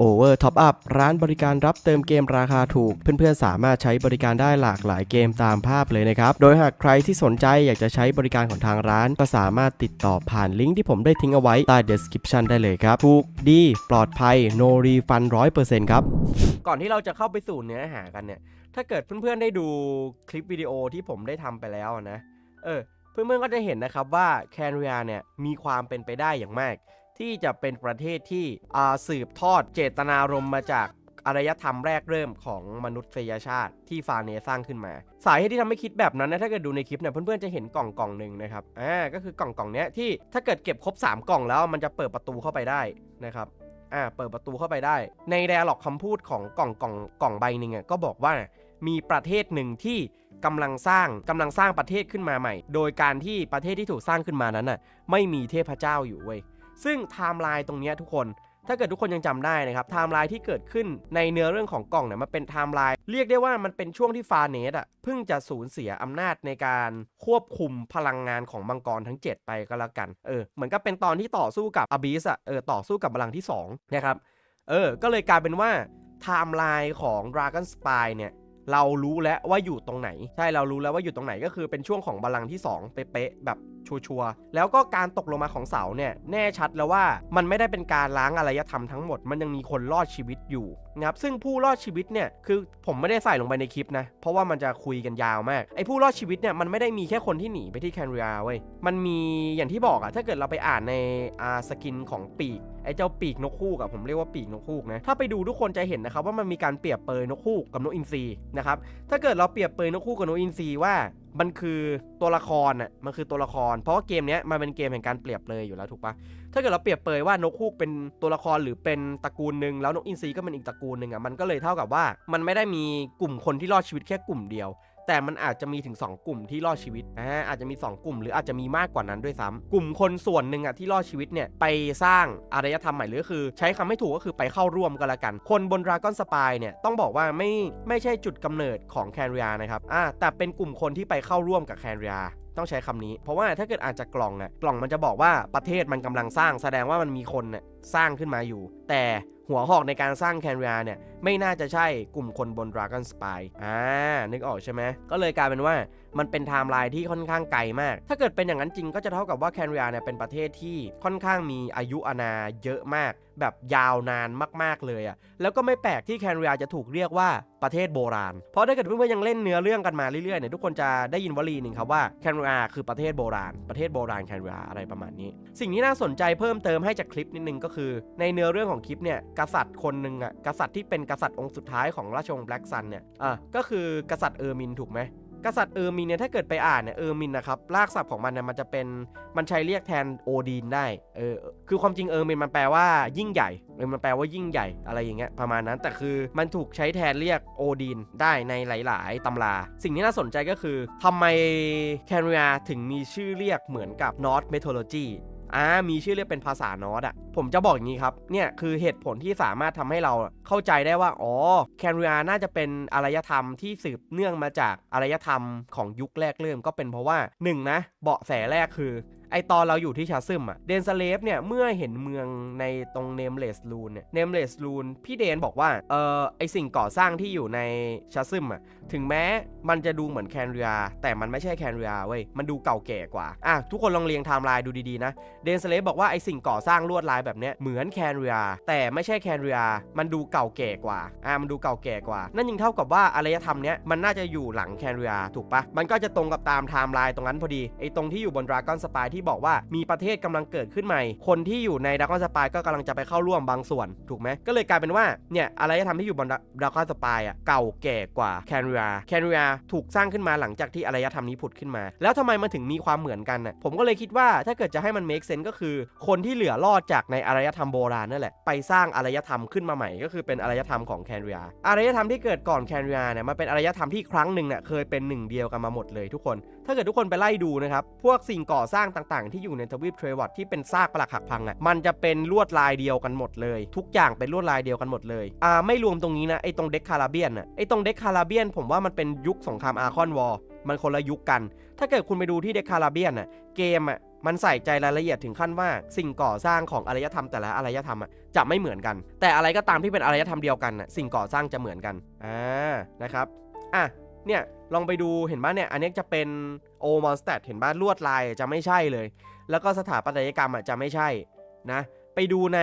Over Top Up ร้านบริการรับเติมเกมราคาถูก เพื่อนๆ สามารถใช้บริการได้หลากหลายเกมตามภาพเลยนะครับ โดยหากใครที่สนใจอยากจะใช้บริการของทางร้าน ก็สามารถติดต่อผ่านลิงก์ที่ผมได้ทิ้งเอาไว้ใต้ description ได้เลยครับ ถูกดี ปลอดภัย no refund 100%ครับ ก่อนที่เราจะเข้าไปสู่เนื้อหากันเนี่ย ถ้าเกิดเพื่อนๆ ได้ดูคลิปวิดีโอที่ผมได้ทำไปแล้วนะ เออ เพื่อนๆ ก็จะเห็นนะครับว่าแคนเรียเนี่ยมีความเป็นไปได้อย่างมาก ที่จะเป็นประเทศที่สืบทอดเจตนารมณ์มาจากอารยธรรมแรกเริ่มของมนุษยชาติที่ฟาเนสร้างขึ้นมา สาเหตุที่ทำให้คิดแบบนั้นนะถ้าเกิดดูในคลิปเนี่ยเพื่อนๆจะเห็นกล่องกล่องหนึ่งนะครับอ่าก็คือกล่องกล่องเนี้ยที่ถ้าเกิดเก็บครบ 3 กล่องแล้วมันจะเปิดประตูเข้าไปได้นะครับอ่าเปิดประตูเข้าไปได้ ในแดร์ล็อกคำพูดของกล่องกล่องกล่องใบหนึ่งอะก็บอกว่ามีประเทศหนึ่งที่กำลังสร้างกำลังสร้างประเทศขึ้นมาใหม่ โดยการที่ประเทศที่ถูกสร้างขึ้นมานั้นน่ะไม่มีเทพเจ้าอยู่เว้ย ซึ่งไทม์ไลน์ตรงนี้ทุกคน ถ้าเกิดทุกคนยังจำได้นะครับไทม์ไลน์ที่เกิดขึ้นในเนื้อเรื่องของกล่องเนี่ยมันเป็นไทม์ไลน์เรียกได้ว่ามันเป็นช่วงที่ฟาเนสอะเพิ่งจะสูญเสียอำนาจในการควบคุมพลังงานของมังกรทั้ง 7 ไปก็แล้วกันเออเหมือนกับเป็นตอนที่ต่อสู้กับอบิสอะเออต่อสู้กับพลังที่2นะครับเออก็เลยกลายเป็นว่าไทม์ไลน์ของ Dragon Spy เนี่ย เรารู้แล้วว่าอยู่ตรงไหน ใช่เรารู้แล้วว่าอยู่ตรงไหนก็คือเป็นช่วงของบัลลังก์ที่ 2 เป๊ะๆแบบชัวร์ๆแล้วก็การตกลงมาของเสาเนี่ยแน่ชัดแล้วว่ามันไม่ได้เป็นการล้างอารยธรรมทั้งหมด มันยังมีคนรอดชีวิตอยู่นะครับซึ่งผู้รอดชีวิตเนี่ยคือผมไม่ได้ใส่ลงไปในคลิปนะเพราะว่ามันจะคุยกันยาวมากไอ้ผู้รอดชีวิตเนี่ยมันไม่ได้มีแค่คนที่หนีไปที่แคนเรียเว้ยมันมีอย่างที่บอกอะถ้าเกิดเราไปอ่านในอาสกินของปีก ไอ้เจ้าปีกนกฮูกอะผมเรียกว่าปีกนกฮูกนะถ้าไปดูทุกคนจะเห็นนะครับว่ามันมีการเปรียบเปรยนกฮูกกับนกอินทรีนะครับถ้าเกิดเราเปรียบเปรยนกฮูกกับนกอินทรีว่ามันคือตัวละครอะมันคือตัวละคร เพราะว่าเกมนี้มันเป็นเกมแห่งการเปรียบเลยอยู่แล้วถูกปะถ้าเกิดเราเปรียบเปรยว่านกฮูกเป็นตัวละครหรือเป็นตระกูลหนึ่งแล้วนกอินทรีก็เป็นอีกตระกูลหนึ่งอะมันก็เลยเท่ากับว่ามันไม่ได้มีกลุ่มคนที่รอดชีวิตแค่กลุ่มเดียว แต่มันอาจจะมีถึง 2 กลุ่มที่รอดชีวิตอ่าอาจจะมี 2 กลุ่ม หรืออาจจะมีมากกว่านั้นด้วยซ้ำกลุ่มคนส่วนหนึ่งอะที่รอดชีวิตเนี่ยไปสร้างอารยธรรมใหม่หรือคือ ใช้คำไม่ถูกก็คือไปเข้าร่วมกันละกัน คนบนดราก้อนสปายเนี่ยต้องบอกว่าไม่ไม่ใช่จุดกำเนิดของแคนเรียนะครับอ่าแต่เป็นกลุ่มคนที่ไปเข้าร่วมกับแคนเรียต้องใช้คำนี้ เพราะว่าถ้าเกิดอ่านจากกล่องน่ะกล่องมันจะบอกว่าประเทศมันกำลังสร้าง แสดงว่ามันมีคนน่ะสร้างขึ้นมาอยู่ แต่ หัวหอกในการสร้างแคนเรียเนี่ยไม่น่าจะใช่กลุ่มคนบน Dragon Spy อ่านึกออกใช่ไหมก็เลยกลายเป็นว่า มันเป็นไทม์ไลน์ที่ค่อนข้างไกลมาก ถ้าเกิดเป็นอย่างนั้นจริงก็จะเท่ากับว่าแคนเรียเนี่ยเป็นประเทศที่ค่อนข้างมีอายุอานาเยอะมาก แบบยาวนานมากๆเลยอะ่ะแล้วก็ไม่แปลกที่แคนเรียจะถูกเรียกว่าประเทศโบราณ เพราะถ้าเกิดเพื่อนๆยังเล่นเนื้อเรื่องกันมาเรื่อยๆเนี่ยทุกคนจะได้ยินวลีหนึ่งครับว่าแคนเรียคือประเทศโบราณ ประเทศโบราณแคนเรียอะไรประมาณนี้ สิ่งที่น่าสนใจเพิ่มเติมให้จากคลิปนิดนึงก็คือ ในเนื้อเรื่องของคลิปเนี่ยกษัตริย์คนหนึ่งอะกษัตริย์ที่เป็นกษัตริย์องค์สุดท้ายของราชวงศ์แบล็กซันเนี่ยอะก็คือกษัตริย์เออร์มินถูกไหม กษัตริย์เออร์มินเนี่ยถ้าเกิดไปอ่านเนี่ยเออร์มินนะครับรากศัพท์ของมันเนี่ยมันจะเป็นมันใช้เรียกแทนโอดีนได้เออคือความจริงเออร์มินมันแปลว่ายิ่งใหญ่เออมันแปลว่ายิ่งใหญ่อะไรอย่างเงี้ยประมาณนั้นแต่คือมันถูกใช้แทนเรียกโอดีนได้ในหลาย ๆตำรา สิ่งที่น่าสนใจก็คือทำไมแคนเรียถึงมีชื่อเรียกเหมือนกับนอร์ m เมโทโลจี อ่ามีชื่อเรียกเป็นภาษานอสอะผมจะบอกอย่างนี้ครับเนี่ยคือเหตุผลที่สามารถทำให้เราเข้าใจได้ว่าอ๋อแคนเรียน่าจะเป็นอารยธรรมที่สืบเนื่องมาจากอารยธรรมของยุคแรกเริ่มก็เป็นเพราะว่า1นะเบาะแสแรกคือ ไอตอนเราอยู่ที่ชาซึมอะเดนสเลฟเนี่ยเมื่อเห็นเมืองในตรงเนมเลสลูนเนี่ยเนมเลสลูนพี่เดนบอกว่าเออไอสิ่งก่อสร้างที่อยู่ในชาซึมอะถึงแม้มันจะดูเหมือนแคนเรียแต่มันไม่ใช่แคนเรียเว้ยมันดูเก่าแก่กว่าอะทุกคนลองเรียงไทม์ไลน์ดูดีๆนะเดนสเลฟบอกว่าไอสิ่งก่อสร้างลวดลายแบบเนี้ยเหมือนแคนเรียแต่ไม่ใช่แคนเรียมันดูเก่าแก่กว่าอะมันดูเก่าแก่กว่า นั่นยิ่งเท่ากับว่าอารยธรรมเนี้ยมันน่าจะอยู่หลังแคนเรียถูกปะมันก็จะตรงกับตามไทม์ไลน์ตรงนั้นพอดีไอตรงที่อยู่บนดราก้อนสปายที่บอกว่ามีประเทศกำลังเกิดขึ้นใหม่ คนที่อยู่ในดราก้อนสปายก็กำลังจะไปเข้าร่วมบางส่วนถูกไหมก็เลยกลายเป็นว่าเนี่ยอารยธรรมที่อยู่บนดราก้อนสปายอะเก่าแก่กว่าแคนเรียแคนเรียถูกสร้างขึ้นมาหลังจากที่อารยธรรมนี้ผุดขึ้นมา แล้วทำไมมันถึงมีความเหมือนกันน่ะผมก็เลยคิดว่าถ้าเกิดจะให้มัน make sense ก็คือ คนที่เหลือรอดจากในอารยธรรมโบราณนั่นแหละไปสร้างอารยธรรมขึ้นมาใหม่ ก็คือเป็นอารยธรรมของแคนเรียอารยธรรมที่เกิดก่อนแคนเรียเนี่ยมันเป็นอารยธรรมที่ครั้งหนึ่งเนี่ยเคยเป็นหนึ่งเดียวกันมาหมดเลยทุกคน ถ้าเกิดทุกคนไปไล่ดูนะครับพวกสิ่งก่อสร้างต่างๆ ที่อยู่ในทวีปเทรวัตที่เป็นซากปรักหักพังอะมันจะเป็นลวดลายเดียวกันหมดเลย ทุกอย่างเป็นลวดลายเดียวกันหมดเลยอ่าไม่รวมตรงนี้นะไอ้ตรงเด็กคาราเบียนอะไอ้ตรงเด็กคาราเบียน ผมว่ามันเป็นยุคสงครามอาร์คอนวอร์มันคนละยุคกัน ถ้าเกิดคุณไปดูที่เด็กคาราเบียนอะเกมอะมันใส่ใจรายละเอียดถึงขั้นว่าสิ่งก่อสร้างของอารยธรรมแต่ละอารยธรรมอะจะไม่เหมือนกัน แต่อะไรก็ตามที่เป็นอารยธรรมเดียวกันน่ะสิ่งก่อสร้างจะเหมือนกันอ่านะครับอะ เนี่ยลองไปดูเห็นบ้าเนี่ยอันนี้จะเป็นโอมอนสเตดเห็นบ้าลวดลายจะไม่ใช่เลย แล้วก็สถาปัตยกรรมอะจะไม่ใช่นะไปดูใน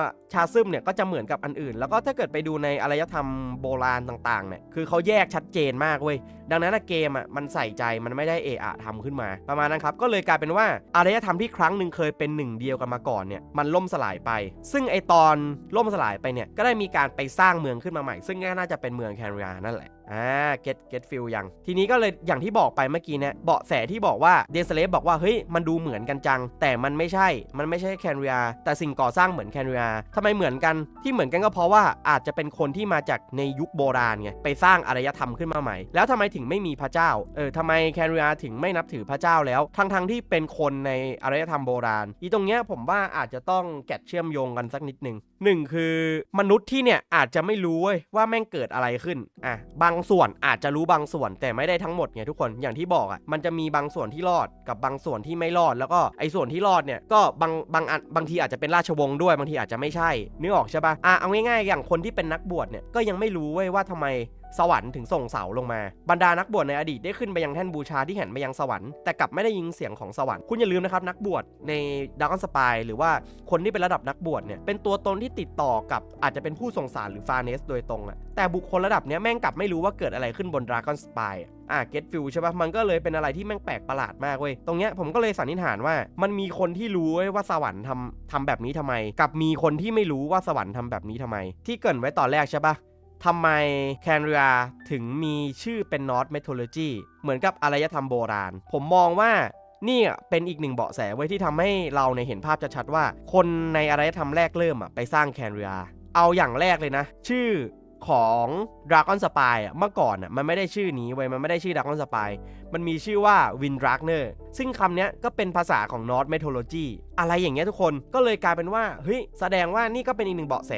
าชาซึมเนี่ยก็จะเหมือนกับอันอื่น แล้วก็ถ้าเกิดไปดูในอารยธรรมโบราณต่างๆเนี่ยคือเขาแยกชัดเจนมากเว้ยดังนั้นเกมอะมันใส่ใจมันไม่ได้เอะอะทำขึ้นมา ประมาณนั้นครับก็เลยกลายเป็นว่าอารยธรรมที่ครั้งหนึ่งเคยเป็นหนึ่งเดียวกันมาก่อนเนี่ยมันล่มสลายไป ซึ่งไอตอนล่มสลายไปเนี่ยก็ได้มีการไปสร้างเมืองขึ้นมาใหม่ ซึ่งน่าจะเป็นเมืองแคนเรียนั่นแหละ อ่าเก็ตเก็ตฟิลยัง ทีนี้ก็เลยอย่างที่บอกไปเมื่อกี้เนี่ยเบาะแสที่บอกว่าเดซเลฟบอกว่า เฮ้ย มันดูเหมือนกันจัง แต่มันไม่ใช่ มันไม่ใช่แคนเรียแต่สิ่งก่อสร้างเหมือนแคนเรียทำไมเหมือนกันที่เหมือนกันก็เพราะว่าอาจจะเป็นคนที่มาจากในยุคโบราณไงไปสร้างอารยธรรมขึ้นมาใหม่ แล้วทำไมถึงไม่มีพระเจ้าเออทำไมแคนเรียถึงไม่นับถือพระเจ้าแล้วทั้งทั้งๆที่เป็นคนในอารยธรรมโบราณ อีตรงเนี้ยผมว่าอาจจะต้องแกะเชื่อมโยงกันสักนิดหนึ่งหนึ่งคือมนุษย์ที่เนี่ยอาจจะไม่รู้เว้ยว่าแม่งเกิดอะไรขึ้นอะบางส่วนอาจจะรู้บางส่วนแต่ไม่ได้ทั้งหมดไงทุกคนอย่างที่บอกอะมันจะมีบางส่วนที่รอดกับบางส่วนที่ไม่รอด แล้วก็ไอ้ส่วนที่รอดเนี่ยก็บางบางอันบางทีอาจจะเป็นราชวงศ์ด้วยบางทีอาจจะไม่ใช่นึกออกใช่ปะอะเอาง่ายๆอย่างคนที่เป็นนักบวชเนี่ยก็ยังไม่รู้เว้ยว่าทำไม สวรรค์ถึงส่งเสาลงมา บรรดานักบวชในอดีตได้ขึ้นไปยังแท่นบูชาที่หันไปยังสวรรค์แต่กลับไม่ได้ยินเสียงของสวรรค์คุณอย่าลืมนะครับนักบวชในดากอนสปายหรือว่าคนที่เป็นระดับนักบวชเนี่ยเป็นตัวตนที่ติดต่อกับอาจจะเป็นผู้ส่งสารหรือฟาเนสโดยตรงอะแต่บุคคลระดับเนี้ยแม่งกลับไม่รู้ว่าเกิดอะไรขึ้นบนดากอนสปายอะเก็ตฟิลใช่ปะมันก็เลยเป็นอะไรที่แม่งแปลกประหลาดมากเว้ย ตรงเนี้ยผมก็เลยสันนิษฐานว่า มันมีคนที่รู้ว่าสวรรค์ทำทำแบบนี้ทำไม กับมีคนที่ไม่รู้ว่าสวรรค์ทำแบบนี้ทำไม ที่เกินไว้ตอนแรกใช่ปะ ทำไมแคนเรียถึงมีชื่อเป็นนอตเมท o โลจีเหมือนกับอารยธรรมโบราณ ผมมองว่านี่เป็นอีกหนึ่งเบาะแสไว้ที่ทำให้เราในเห็นภาพชัดๆว่า คนในอารยธรรมแรกเริ่มอะไปสร้างแคนเรียเอาอย่างแรกเลยนะ ชื่อของ Dragon Spy อะเมื่อก่อนอะมันไม่ได้ชื่อนี้เว้มันไม่ได้ชื่อ Dragon Spy มันมีชื่อว่า Wind d r a g n e r ซึ่งคำเนี้ยก็เป็นภาษาของ North Mythology อะไรอย่างเงี้ยทุกคนก็เลยกลายเป็นว่าเฮ้ยแสดงว่านี่ก็เป็นอีกหนึ่งเบาะแส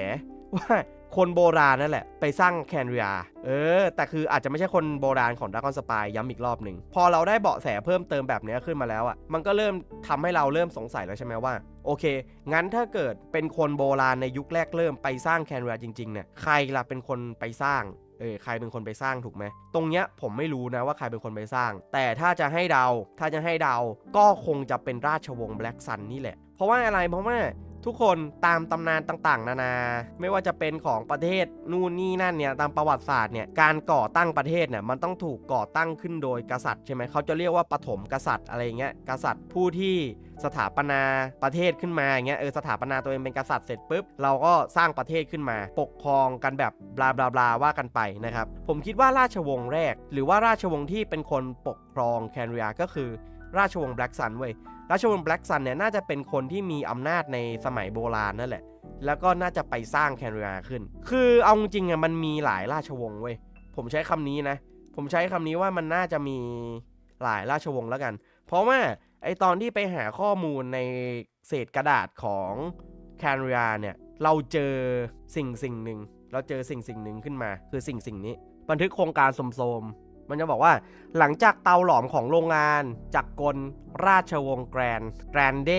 ว่า คนโบราณนั่นแหละ ไปสร้างแคนเรียเออ แต่คืออาจจะไม่ใช่คนโบราณของด r a กอนสปายย้ำอีกรอบหนึ่ง พอเราได้เบาะแสเพิ่มเติมแบบนี้ขึ้นมาแล้วอะ่ะ มันก็เริ่มทำให้เราเริ่มสงสัยแล้วใช่ไหมว่า โอเค งั้นถ้าเกิดเป็นคนโบราณในยุคแรกเริ่มไปสร้างแคนเรียจริงๆเนี่ย ใครล่ะเป็นคนไปสร้างเออใครเป็นคนไปสร้างถูกไหม ตรงเนี้ยผมไม่รู้นะว่าใครเป็นคนไปสร้าง แต่ถ้าจะให้เดา ถ้าจะให้เดา ก็คงจะเป็นราชวงศ์แบล็กซันนี่แหละ เพราะว่าอะไร เพราะว่า ทุกคนตามตำนานต่างๆ นานา ไม่ว่าจะเป็นของประเทศนู่นนี่นั่นเนี่ยตามประวัติศาสตร์เนี่ยการก่อตั้งประเทศเนี่ยมันต้องถูกก่อตั้งขึ้นโดยกษัตริย์ใช่ไหมเขาจะเรียกว่าปฐมกษัตริย์อะไรเงี้ยกษัตริย์ผู้ที่สถาปนาประเทศขึ้นมาอย่างเงี้ยเออสถาปนาตัวเองเป็นกษัตริย์เสร็จปุ๊บเราก็สร้างประเทศขึ้นมา ปกครองกันแบบบลาบลาบลาว่ากันไปนะครับผมคิดว่าราชวงศ์แรก หรือว่าราชวงศ์ที่เป็นคนปกครองแคนเรียก็คือราชวงศ์แบล็กซันเว้ย ราชวงศ์แบล็กซันเนี่ยน่าจะเป็นคนที่มีอำนาจในสมัยโบราณนั่นแหละ แล้วก็น่าจะไปสร้างแคนเรียขึ้น คือเอาจริงอะมันมีหลายราชวงศ์เว้ย ผมใช้คำนี้นะ ผมใช้คำนี้ว่ามันน่าจะมีหลายราชวงศ์แล้วกัน เพราะว่าไอตอนที่ไปหาข้อมูลในเศษกระดาษของแคนเรียเนี่ย เราเจอสิ่งสิ่งหนึ่ง เราเจอสิ่งสิ่งหนึ่งขึ้นมา คือสิ่งสิ่งนี้ บันทึกโครงการสมโสม มันจะบอกว่าหลังจากเตาหลอมของโรงงานจากกลราชวงศ์แกรนแกรนเด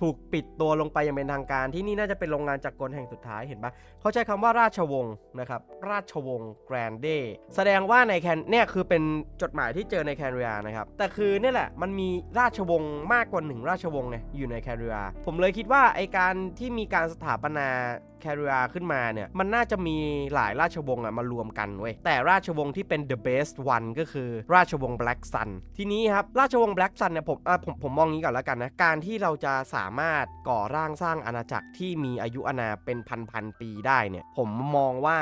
ถูกปิดตัวลงไปอย่างเป็นทางการที่นี่น่าจะเป็นโรงงานจากกลแห่งสุดท้ายเห็นปะ เขาใช้คำว่าราชวงศ์นะครับ ราชวงศ์แกรนเดแสดงว่าในแคนเนี่ยคือเป็นจดหมายที่เจอในแคนเรียนะครับ แต่คือเนี่ยแหละมันมีราชวงศ์มากกว่าหนึ่งราชวงศ์เนี่ยอยู่ในแคนเรียผมเลยคิดว่าไอการที่มีการสถาปนาแคริอาขึ้นมาเนี่ย มันน่าจะมีหลายราชวงศ์อะมารวมกันเว้ย แต่ราชวงศ์ที่เป็น the best one ก็คือราชวงศ์ Black Sun ทีนี้ครับ ราชวงศ์ Black Sun เนี่ยผมอะผมผมมองงี้ก่อนแล้วกันนะ การที่เราจะสามารถก่อร่างสร้างอาณาจักรที่มีอายุอาณาเป็นพันพันปีได้เนี่ยผมมองว่า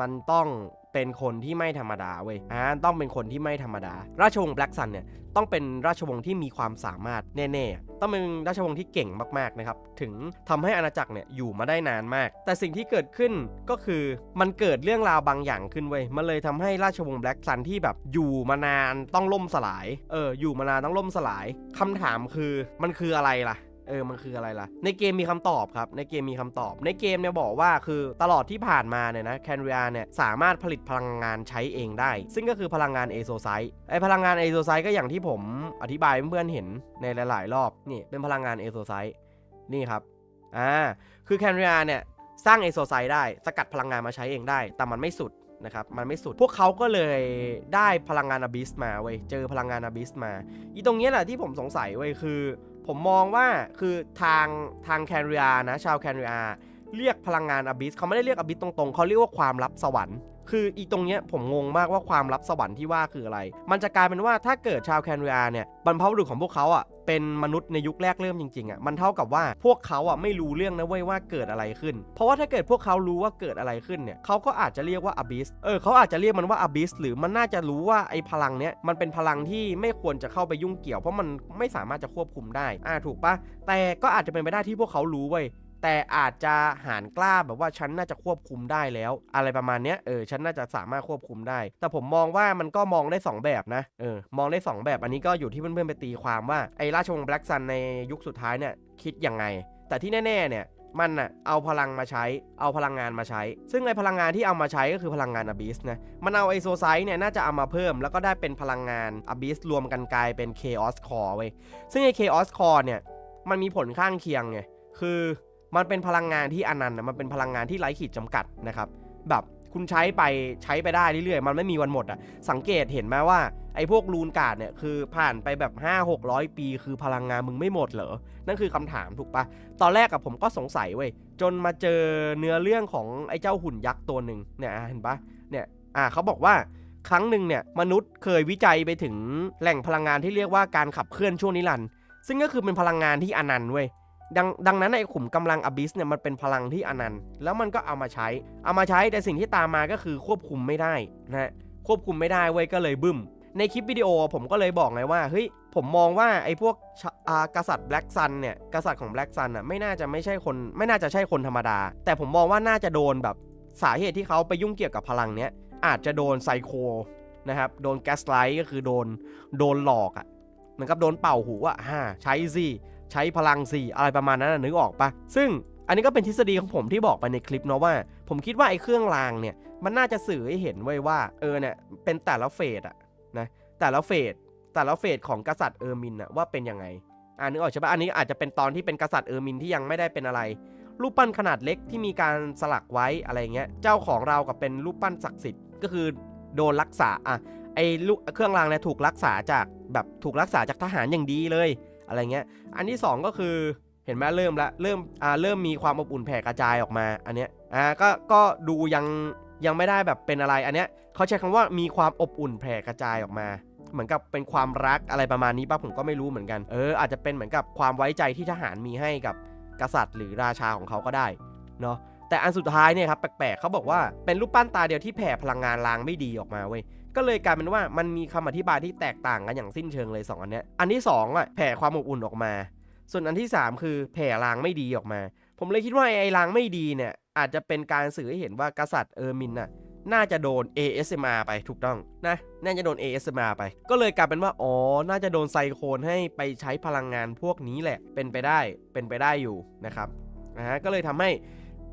มันต้องเป็นคนที่ไม่ธรรมดาเว้ย อ่า ต้องเป็นคนที่ไม่ธรรมดา ราชวงศ์ Black Sun เนี่ย ต้องเป็นราชวงศ์ที่มีความสามารถแน่ๆ ต้องเป็นราชวงศ์ที่เก่งมากๆนะครับ ถึงทำให้อาณาจักรเนี่ยอยู่มาได้นานมาก แต่สิ่งที่เกิดขึ้นก็คือมันเกิดเรื่องราวบางอย่างขึ้นเว้ย มันเลยทำให้ราชวงศ์แบล็กซันที่แบบอยู่มานานต้องล่มสลาย เออ อยู่มานานต้องล่มสลายคำถามคือมันคืออะไรล่ะ เออมันคืออะไรล่ะ ในเกมมีคำตอบครับ ในเกมมีคำตอบ ในเกมเนี่ยบอกว่าคือตลอดที่ผ่านมาเนี่ยนะแคนเรียเนี่ยสามารถผลิตพลังงานใช้เองได้ ซึ่งก็คือพลังงานเอโซไซต์ไอพลังงานเอโซไซต์ก็อย่างที่ผมอธิบายเพื่อนเห็นในหลาย ๆ รอบนี่เป็นพลังงานเอโซไซต์นี่ครับอ่าคือแคนเรียเนี่ยสร้างเอโซไซต์ได้ สกัดพลังงานมาใช้เองได้ แต่มันไม่สุดนะครับมันไม่สุดพวกเขาก็เลยได้พลังงานอบิสมาเว้ยเจอพลังงานอบิสมา อีตรงนี้แหละที่ผมสงสัยเว้ยคือ ผมมองว่าคือทางทางแคนเรียนะชาวแคนเรียเรียกพลังงานอบิสเขาไม่ได้เรียกอบิสตรงๆเขาเรียกว่าความลับสวรรค์ คืออีตรงเนี้ยผมงงมากว่าความลับสวรรค์ที่ว่าคืออะไร มันจะกลายเป็นว่าถ้าเกิดชาวแคนเรียเนี่ยบรรพบุรุษของพวกเขาอะเป็นมนุษย์ในยุคแรกเริ่มจริงๆอะมันเท่ากับว่าพวกเขาอะไม่รู้เรื่องนะเว้ยว่าเกิดอะไรขึ้น เพราะว่าถ้าเกิดพวกเขารู้ว่าเกิดอะไรขึ้นเนี่ยเขาก็อาจจะเรียกว่าอบิสเออเขาอาจจะเรียกมันว่าอบิสหรือมันน่าจะรู้ว่าไอ้พลังเนี้ยมันเป็นพลังที่ไม่ควรจะเข้าไปยุ่งเกี่ยว เพราะมันไม่สามารถจะควบคุมได้อ่าถูกปะแต่ก็อาจจะเป็นไปได้ที่พวกเขารู้เว้ย แต่อาจจะหารกล้าแบบว่าฉันน่าจะควบคุมได้แล้ว อะไรประมาณเนี้ยเออฉันน่าจะสามารถควบคุมได้ แต่ผมมองว่ามันก็มองได้ 2 แบบนะเออมองได้ 2 แบบอันนี้ก็อยู่ที่เพื่อนๆไปตีความว่าไอ้ราชวงศ์แบล็กซันในยุคสุดท้ายเนี่ยคิดยังไง แต่ที่แน่ๆเนี่ยมันอะเอาพลังมาใช้ เอาพลังงานมาใช้ ซึ่งไอพลังงานที่เอามาใช้ก็คือพลังงานอบิสนะ มันเอาไอโซไซต์เนี่ยน่าจะเอามาเพิ่ม แล้วก็ได้เป็นพลังงานอบิสรวมกันกลายเป็น Chaos Core เว้ย ซึ่งไอ Chaos Core เนี่ยมันมีผลข้างเคียงไง คือ มันเป็นพลังงานที่อนันต์นะมันเป็นพลังงานที่ไร้ขีดจำกัดนะครับ แบบคุณใช้ไปใช้ไปได้เรื่อยๆ มันไม่มีวันหมดอะ สังเกตเห็นไหมว่าไอ้พวกรูนการ์ดเนี่ยคือผ่านไปแบบ 5 600 ปี คือพลังงานมึงไม่หมดเหรอ นั่นคือคำถามถูกปะ ตอนแรกกับผมก็สงสัยเว้ย จนมาเจอเนื้อเรื่องของไอ้เจ้าหุ่นยักษ์ตัวหนึ่งเนี่ยเห็นปะเนี่ยอ่าเขาบอกว่าครั้งหนึ่งเนี่ยมนุษย์เคยวิจัยไปถึงแหล่งพลังงานที่เรียกว่าการขับเคลื่อนช่วงนิรันด์ซึ่งก็คือเป็นพลังงานที่อนันต์เว้ย ดังดังนั้นไอ้ขุมกำลังอบิสเนี่ยมันเป็นพลังที่อนันต์แล้วมันก็เอามาใช้ เอามาใช้แต่สิ่งที่ตามมาก็คือควบคุมไม่ได้นะฮะควบคุมไม่ได้เว้ยก็เลยบึ้ม ในคลิปวิดีโอผมก็เลยบอกไงว่าเฮ้ยผมมองว่าไอ้พวกอากษัตริย์แบล็กซันเนี่ยกษัตริย์ของแบล็กซันอะไม่น่าจะไม่ใช่คนไม่น่าจะใช่คนธรรมดา แต่ผมมองว่าน่าจะโดนแบบสาเหตุที่เขาไปยุ่งเกี่ยวกับพลังเนี้ยอาจจะโดนไซโคนะครับโดนแกสไลท์ก็คือโดนโดนหลอกอะเหมือนกับโดนเป่าหูอะฮ่าใช้สิ ใช้พลังสิอะไรประมาณนั้นนะนึกออกปะซึ่งอันนี้ก็เป็นทฤษฎีของผมที่บอกไปในคลิปเนาะว่า ผมคิดว่าไอ้เครื่องรางเนี่ยมันน่าจะสื่อให้เห็นไว้ว่าเออเนี่ยเป็นแต่ละเฟสอะนะแต่ละเฟสแต่ละเฟสของกษัตริย์เออร์มินอะว่าเป็นยังไงอ่านึกออกใช่ปะอันนี้อาจจะเป็นตอนที่เป็นกษัตริย์เออร์มินที่ยังไม่ได้เป็นอะไร รูปปั้นขนาดเล็กที่มีการสลักไว้อะไรเงี้ยเจ้าของเรากับเป็นรูปปั้นศักดิ์สิทธิ์ก็คือโดนรักษาอะไอ้ลูกเครื่องรางเนี่ยถูกรักษาจากแบบถูกรักษาจากทหารอย่างดีเลย อะไรเงี้ย อันที่ 2 ก็คือเห็นไหมเริ่มละเริ่มอ่าเริ่มมีความอบอุ่นแผ่กระจายออกมาอันเนี้ยอ่าก็ก็ดูยังยังไม่ได้แบบเป็นอะไรอันเนี้ยเขาใช้คำว่ามีความอบอุ่นแผ่กระจายออกมา เหมือนกับเป็นความรักอะไรประมาณนี้ป่ะผมก็ไม่รู้เหมือนกันเอออาจจะเป็นเหมือนกับความไว้ใจที่ทหารมีให้กับกษัตริย์ หรือราชาของเขาก็ได้เนาะแต่อันสุดท้ายเนี่ยครับแปลกๆเขาบอกว่าเป็นรูปปั้นตาเดียวที่แผ่พลังงานลางไม่ดีออกมาเว้ย ก็เลยกลายเป็นว่ามันมีคำอธิบายที่แตกต่างกันอย่างสิ้นเชิงเลย 2 อันเนี้ยอันที่2อะแผ่ความอบอุ่นออกมา ส่วนอันที่ 3 คือแผ่ลางไม่ดีออกมา ผมเลยคิดว่าไอ้ลางไม่ดีเนี่ยอาจจะเป็นการสื่อให้เห็นว่ากษัตริย์เออร์มินน่ะน่าจะโดน ASMR ไปถูกต้องนะน่าจะโดน ASMR ไป ก็เลยกลายเป็นว่า อ๋อ น่าจะโดนไซโคนให้ไปใช้พลังงานพวกนี้แหละ เป็นไปได้ เป็นไปได้อยู่นะครับ นะฮะ ก็เลยทำให้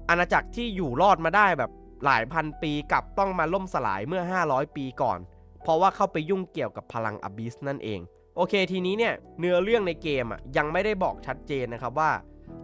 อาณาจักรที่อยู่รอดมาได้แบบ หลายพันปีกลับต้องมาล่มสลายเมื่อ 500 ปีก่อน เพราะว่าเข้าไปยุ่งเกี่ยวกับพลังอบิสนั่นเอง โอเคทีนี้เนี่ยเนื้อเรื่องในเกมอะยังไม่ได้บอกชัดเจนนะครับว่า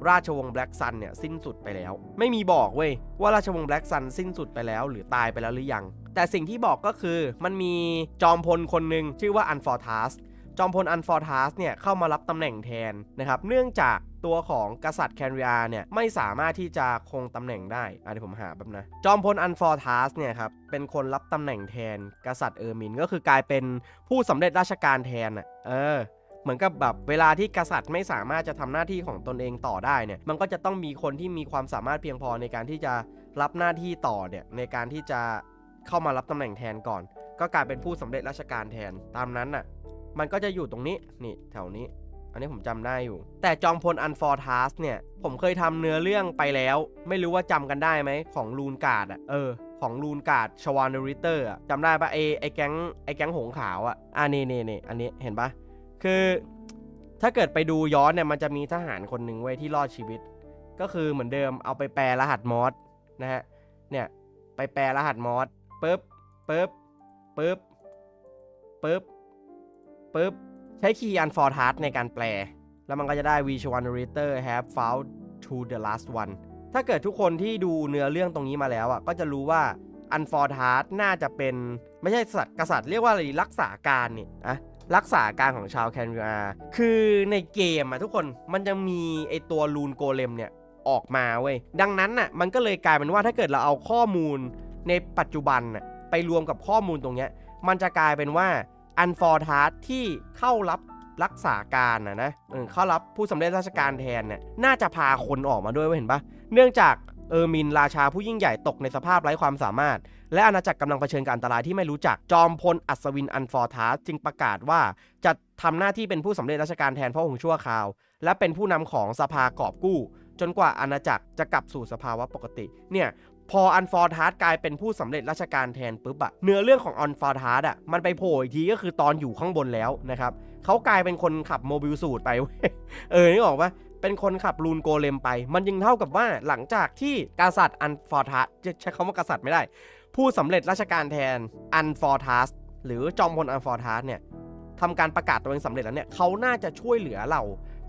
ราชวงศ์แบล็กซันเนี่ยสิ้นสุดไปแล้ว ไม่มีบอกเว้ยว่าราชวงศ์แบล็กซันสิ้นสุดไปแล้ว หรือตายไปแล้วหรือยัง แต่สิ่งที่บอกก็คือมันมีจอมพลคนหนึ่งชื่อว่าอันฟอร์ทัส จอมพลอันฟอร์ทัสเนี่ยเข้ามารับตำแหน่งแทนนะครับ เนื่องจากตัวของกษัตริย์แคนเรียเนี่ยไม่สามารถที่จะคงตำแหน่งได้อะเดี๋ยวผมหาแป๊บนะ จอมพลอันฟอร์ทัสเนี่ยครับเป็นคนรับตำแหน่งแทนกษัตริย์เออร์มินก็คือกลายเป็นผู้สำเร็จราชการแทนอะเออเหมือนกับแบบเวลาที่กษัตริย์ไม่สามารถจะทำหน้าที่ของตนเองต่อได้เนี่ย มันก็จะต้องมีคนที่มีความสามารถเพียงพอในการที่จะรับหน้าที่ต่อเนี่ยในการที่จะเข้ามารับตำแหน่งแทนก่อน ก็กลายเป็นผู้สำเร็จราชการแทนตามนั้นน่ะ มันก็จะอยู่ตรงนี้นี่แถวนี้ อันนี้ผมจำได้อยู่ แต่จอมพลอันฟอร์ทัสเนี่ย ผมเคยทำเนื้อเรื่องไปแล้ว ไม่รู้ว่าจำกันได้ไหมของลูนการ์ดอะเออของลูนการ์ดชวานเดริเตอร์อะจำได้ปะไอไอแก๊งไอแก๊งหงขาวอะอ่านี่นี่นี่อันนี้เห็นปะคือถ้าเกิดไปดูย้อนเนี่ยมันจะมีทหารคนหนึ่งไว้ที่รอดชีวิต ก็คือเหมือนเดิมเอาไปแปลรหัสมอสนะฮะเนี่ยไปแปลรหัสมอสปึ๊บปึ๊บปึ๊บปึ๊บ ปึ๊บ ใช้คีย์อันฟอร์ทัสในการแปล แล้วมันก็จะได้ which one narrator have found to the last one ถ้าเกิดทุกคนที่ดูเนื้อเรื่องตรงนี้มาแล้วอะก็จะรู้ว่าอันฟอร์ทัสน่าจะเป็นไม่ใช่สัตว์กษัตริย์เรียกว่าอะไรรักษาการนี่อะรักษาการของชาวแคนราคือในเกมอะทุกคนมันจะมีไอตัวลูนโกเลมเนี่ยออกมาเว้ยดังนั้นน่ะมันก็เลยกลายเป็นว่าถ้าเกิดเราเอาข้อมูลในปัจจุบันน่ะไปรวมกับข้อมูลตรงเนี้ยมันจะกลายเป็นว่า อันฟอร์ทัสที่เข้ารับรักษาการนะนะเออเข้ารับผู้สำเร็จราชการแทนเนี่ยน่าจะพาคนออกมาด้วยเว้ยเห็นปะเนื่องจากเออร์มินราชาผู้ยิ่งใหญ่ตกในสภาพไร้ความสามารถ และอาณาจักรกำลังเผชิญกับอันตรายที่ไม่รู้จักจอมพลอัศวินอันฟอร์ทัสจึงประกาศว่าจะทำหน้าที่เป็นผู้สำเร็จราชการแทนพระองค์ชั่วคราว และเป็นผู้นำของสภากอบกู้ จนกว่าอาณาจักรจะกลับสู่สภาวะปกติ เนี่ย พออันฟอร์ทัสกลายเป็นผู้สำเร็จราชการแทนปุ๊บอะเนื้อเรื่องของอันฟอร์ทัสอะมันไปโผล่อีกทีก็คือตอนอยู่ข้างบนแล้วนะครับเขากลายเป็นคนขับโมบิลสูตรไปเออนึกออกปะเป็นคนขับลูนโกเลมไป มันยังเท่ากับว่าหลังจากที่กษัตริย์อันฟอร์ทัสจะใช้คำว่ากษัตริย์ไม่ได้ ผู้สำเร็จราชการแทนอันฟอร์ทัสหรือจอมพลอันฟอร์ทัสเนี่ยทำการประกาศตัวเองสำเร็จแล้วเนี่ยเขาน่าจะช่วยเหลือเรา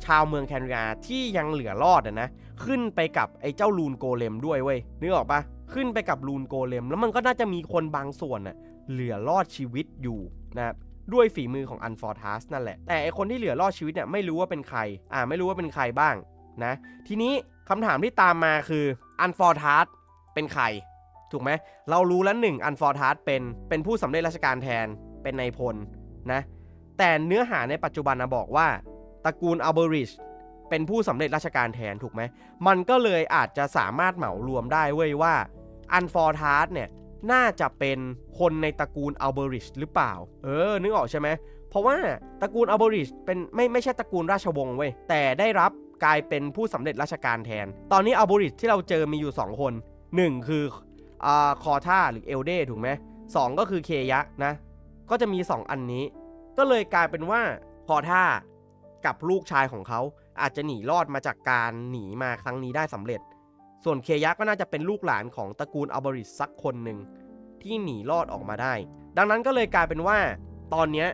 ชาวเมืองแคนราที่ยังเหลือรอดอะนะ ขึ้นไปกับไอ้เจ้าลูนโกเลมด้วยเว้ยนึกออกปะขึ้นไปกับลูนโกเลม แล้วมันก็น่าจะมีคนบางส่วนน่ะเหลือรอดชีวิตอยู่นะครับด้วยฝีมือของอันฟอร์ทัสนั่นแหละ แต่ไอคนที่เหลือรอดชีวิตเนี่ยไม่รู้ว่าเป็นใคร อ่าไม่รู้ว่าเป็นใครบ้างนะ ทีนี้คำถามที่ตามมาคืออันฟอร์ทัสเป็นใคร ถูกไหมเรารู้แล้วหนึ่งอันฟอร์ทัสเป็นเป็นผู้สำเร็จราชการแทนเป็นนายพลนะแต่เนื้อหาในปัจจุบันนะบอกว่า ตระกูลอัลเบริชเป็นผู้สำเร็จราชการแทนถูกไหม มันก็เลยอาจจะสามารถเหมารวมได้เว้ยว่าอันฟอร์ทัสเนี่ยน่าจะเป็นคนในตระกูลอัลเบริชหรือเปล่า เออ นึกออกใช่ไหม เพราะว่าตระกูลอัลเบริชเป็นไม่ไม่ใช่ตระกูลราชวงศ์เว้ย แต่ได้รับกลายเป็นผู้สำเร็จราชการแทน ตอนนี้อัลเบริชที่เราเจอมีอยู่ 2 คน 1 คืออ่าคอท่าหรือเอลเดถูกไหมสองก็คือเคยะนะ ก็จะมี 2 อันนี้ ก็เลยกลายเป็นว่าคอท่า กับลูกชายของเขาอาจจะหนีรอดมาจากการหนีมาครั้งนี้ได้สำเร็จ ส่วนเคยะก็น่าจะเป็นลูกหลานของตระกูลอัลเบริสสักคนหนึ่งที่หนีรอดออกมาได้ ดังนั้นก็เลยกลายเป็นว่า ตอนนี้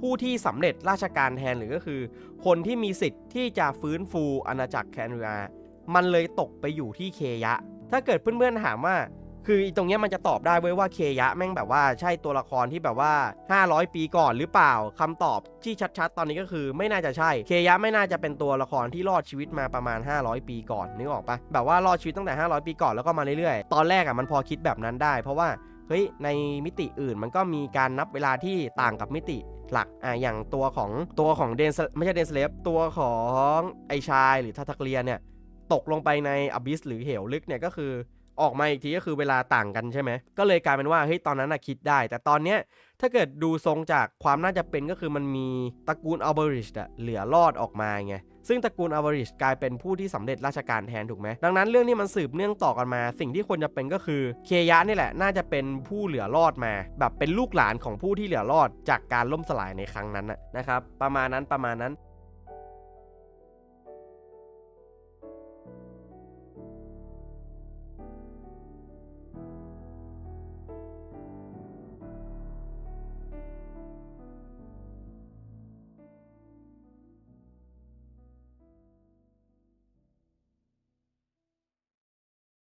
ผู้ที่สำเร็จราชการแทนหรือก็คือ คนที่มีสิทธิ์ที่จะฟื้นฟูอาณาจักรแคนรามันเลยตกไปอยู่ที่เคยะ ถ้าเกิดเพื่อนๆถามว่า คือตรงเนี้ยมันจะตอบได้เว้ยว่าเคยะแม่งแบบว่าใช่ตัวละครที่แบบว่า 500 ปีก่อนหรือเปล่าคำตอบที่ชัดๆ ตอนนี้ก็คือไม่น่าจะใช่ เคยะไม่น่าจะเป็นตัวละครที่รอดชีวิตมาประมาณ 500 ปีก่อนนึกออกปะแบบว่ารอดชีวิตตั้งแต่ 500 ปีก่อนแล้วก็มาเรื่อยๆ ตอนแรกอะมันพอคิดแบบนั้นได้ เพราะว่าเฮ้ยในมิติอื่นมันก็มีการนับเวลาที่ต่างกับมิติหลักอะอย่างตัวของตัวของเดนไม่ใช่เดนสเลฟตัวของไอชายหรือทัตเกลียเนี่ยตกลงไปในอบิสหรือเหวลึกเนี่ยก็คือ ออกมาอีกทีก็คือเวลาต่างกันใช่ไหมก็เลยกลายเป็นว่าเฮ้ยตอนนั้นนะคิดได้ แต่ตอนเนี้ยถ้าเกิดดูทรงจากความน่าจะเป็นก็คือมันมีตระกูลอัลเบริชอะเหลือรอดออกมาไงซึ่งตระกูลอัลเบริชกลายเป็นผู้ที่สำเร็จราชการแทนถูกไหมดังนั้นเรื่องนี้มันสืบเนื่องต่อกันมา สิ่งที่ควรจะเป็นก็คือเคยะนี่แหละ น่าจะเป็นผู้เหลือรอดมา แบบเป็นลูกหลานของผู้ที่เหลือรอดจากการล่มสลายในครั้งนั้นนะครับประมาณนั้นประมาณนั้น